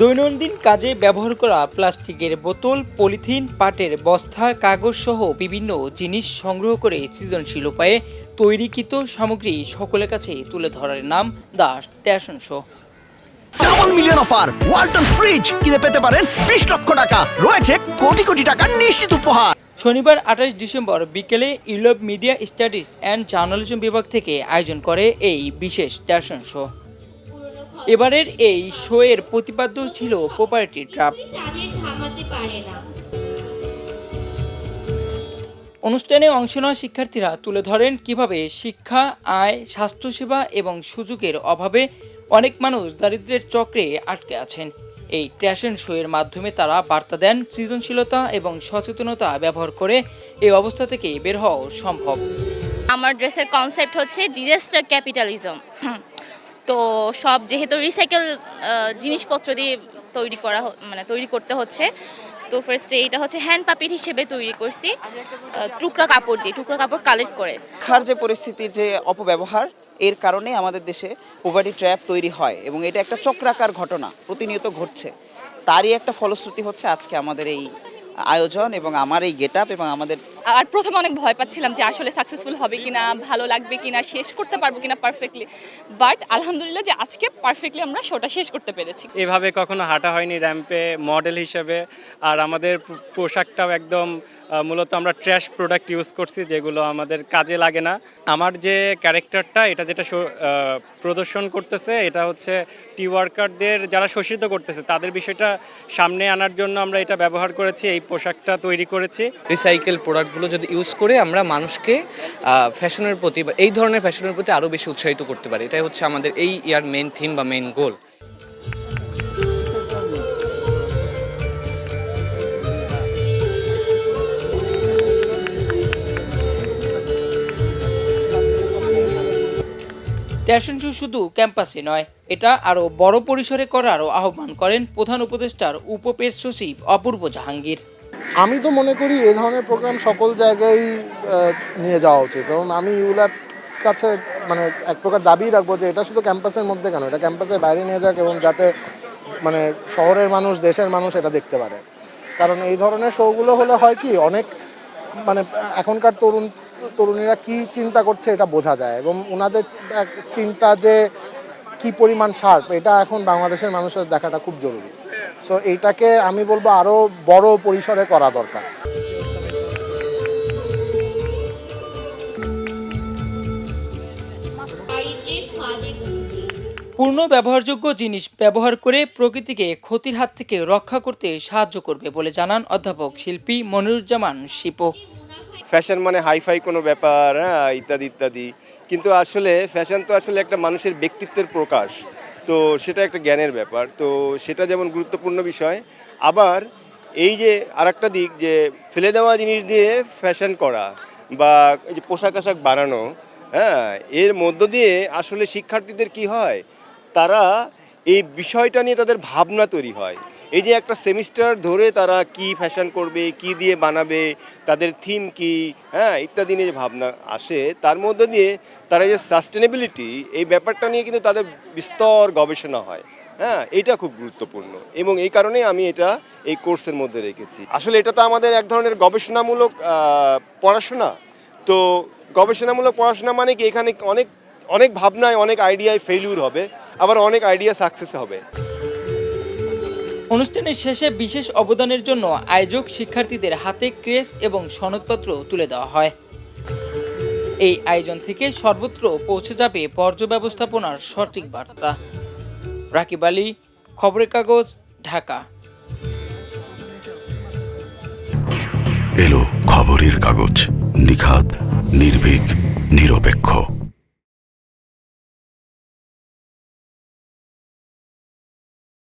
দৈনন্দিন কাজে ব্যবহার করা প্লাস্টিকের বোতল পলিথিন পাটের বস্তা কাগজ সহ বিভিন্ন জিনিস সংগ্রহ করে সৃজনশীল উপায়ে তৈরিকৃত সামগ্রী সকলের কাছে তুলে ধরার নাম the station show. Double million offer Walton fridge কিনে পেতে পারেন বিশ লক্ষ টাকা। রয়েছে কোটি কোটি টাকার নিশ্চিত উপহার। শনিবার আঠাশ ডিসেম্বর বিকেলে Europe media studies and journalism বিভাগ থেকে আয়োজন করে এই বিশেষ স্টেশন শো। এবারের এই শো এর প্রতিপাদ্য ছিল প্রপার্টি ট্রাপ তাদের থামাতে পারে না। অনুষ্ঠানে অংশ নেওয়া শিক্ষার্থীরা তুলে ধরেন কীভাবে শিক্ষা আয় স্বাস্থ্যসেবা এবং সুযোগের অভাবে অনেক মানুষ দারিদ্র্যের চক্রে আটকে আছেন। এই ট্যাশন শো এর মাধ্যমে তারা বার্তা দেন সৃজনশীলতা এবং সচেতনতা ব্যবহার করে এই অবস্থা থেকে বের হওয়া সম্ভব। আমার ড্রেসের কনসেপ্ট হচ্ছে ডিজাস্টার ক্যাপিটালিজম তো সব যেহেতু রিসাইকেল জিনিসপত্র দিয়ে তৈরি করা মানে তৈরি করতে হচ্ছে। তো ফার্স্টে এটা হচ্ছে হ্যান্ড পাপির হিসেবে তৈরি করছি। টুকরা কাপড় দিয়ে, টুকরা কাপড় কালেক্ট করে। খার যে পরিস্থিতির যে অপব্যবহার, এর কারণে আমাদের দেশে পোভার্টি ট্র্যাপ তৈরি হয় এবং এটা একটা চক্রাকার ঘটনা, প্রতিনিয়ত ঘটছে। তারই একটা ফলশ্রুতি হচ্ছে আজকে আমাদের এই আয়োজন এবং আমার এই গেট আপ এবং আমাদের আর প্রথমে অনেক ভয় পাচ্ছিলাম যে আসলে সাকসেসফুল হবে কিনা ভালো লাগবে কিনা শেষ করতে পারব কিনা পারফেক্টলি বাট আলহামদুলিল্লাহ যে আজকে পারফেক্টলি আমরা শোটা শেষ করতে পেরেছি। এভাবে কখনো হাঁটা হয়নি র্যাম্পে মডেল হিসেবে। আর আমাদের পোশাকটাও একদম মূলত আমরা ট্র্যাশ প্রোডাক্ট ইউজ করছি, যেগুলো আমাদের কাজে লাগে না। আমার যে ক্যারেক্টারটা এটা যেটা প্রদর্শন করতেছে, এটা হচ্ছে টি ওয়ার্কারদের যারা শোষিত করতেছে, তাদের বিষয়টা সামনে আনার জন্য আমরা এটা ব্যবহার করেছি, এই পোশাকটা তৈরি করেছি। রিসাইকেল প্রোডাক্টগুলো যদি ইউজ করে আমরা মানুষকে ফ্যাশনের প্রতি বা এই ধরনের ফ্যাশনের প্রতি আরও বেশি উৎসাহিত করতে পারি। এটাই হচ্ছে আমাদের এই ইয়ার মেন থিম বা মেন গোল ট্যাশন শো শুধু ক্যাম্পাসে নয়, এটা আরও বড় পরিসরে করারও আহ্বান করেন প্রধান উপদেষ্টার উপপেশ সচিব অপূর্ব জাহাঙ্গীর। আমি তো মনে করি এই ধরনের প্রোগ্রাম সকল জায়গায় নিয়ে যাওয়া উচিত। কারণ আমি ইউল্যাব কাছে মানে এক প্রকার দাবি রাখব যে এটা শুধু ক্যাম্পাসের মধ্যে কেন, এটা ক্যাম্পাসের বাইরে নিয়ে যাক এবং যাতে মানে শহরের মানুষ, দেশের মানুষ এটা দেখতে পারে। কারণ এই ধরনের শোগুলো হলে হয় কি, অনেক মানে এখনকার তরুণ তরুণীরা কি চিন্তা করছে এটা বোঝা যায় এবং ওনাদের চিন্তা যে কি পরিমাণ শার্প এটা এখন বাংলাদেশের মানুষের দেখাটা খুব জরুরি। সো এইটাকে আমি বলব আরও বড় পরিসরে করা দরকার। পূর্ণ ব্যবহারযোগ্য জিনিস ব্যবহার করে প্রকৃতিকে ক্ষতির হাত থেকে রক্ষা করতে সাহায্য করবে বলে জানান অধ্যাপক শিল্পী মনিরুজ্জামান শিপো। ফ্যাশন মানে হাইফাই কোনো ব্যাপার হ্যাঁ ইত্যাদি ইত্যাদি। কিন্তু আসলে ফ্যাশন তো আসলে একটা মানুষের ব্যক্তিত্বের প্রকাশ। তো সেটা একটা জ্ঞানের ব্যাপার। তো সেটা যেমন গুরুত্বপূর্ণ বিষয়, আবার এই যে আরেকটা দিক যে ফেলে দেওয়া জিনিস দিয়ে ফ্যাশন করা বা এই যে পোশাক আশাক বানানো হ্যাঁ এর মধ্য দিয়ে আসলে শিক্ষার্থীদের কি হয়? তারা এই বিষয়টা নিয়ে তাদের ভাবনা তৈরি হয়। এই যে একটা সেমিস্টার ধরে তারা কি ফ্যাশন করবে, কি দিয়ে বানাবে, তাদের থিম কি হ্যাঁ ইত্যাদি নিয়ে যে ভাবনা আসে, তার মধ্যে দিয়ে তারা যে সাস্টেনেবিলিটি এই ব্যাপারটা নিয়ে কিন্তু তাদের বিস্তর গবেষণা হয়। হ্যাঁ এটা খুব গুরুত্বপূর্ণ এবং এই কারণেই আমি এটা এই কোর্সের মধ্যে রেখেছি। আসলে এটা তো আমাদের এক ধরনের গবেষণামূলক পড়াশোনা। তো গবেষণামূলক পড়াশোনা মানে কি? এখানে অনেক অনেক ভাবনায় অনেক আইডিয়ায় ফেলিউর হবে, আবার অনেক আইডিয়া সাকসেস হবে। অনুষ্ঠানের শেষে বিশেষ অবদানের জন্য আয়োজক শিক্ষার্থীদের হাতে ক্রেস এবং সনদপত্র তুলে দেওয়া হয়। এই আয়োজন থেকে সর্বত্র পৌঁছে যাবে বর্জ্য ব্যবস্থাপনার সঠিক বার্তা। রাকিব আলী, খবরের কাগজ, ঢাকা। এলো খবরের কাগজ নিখাত নির্ভীক, নিরপেক্ষ।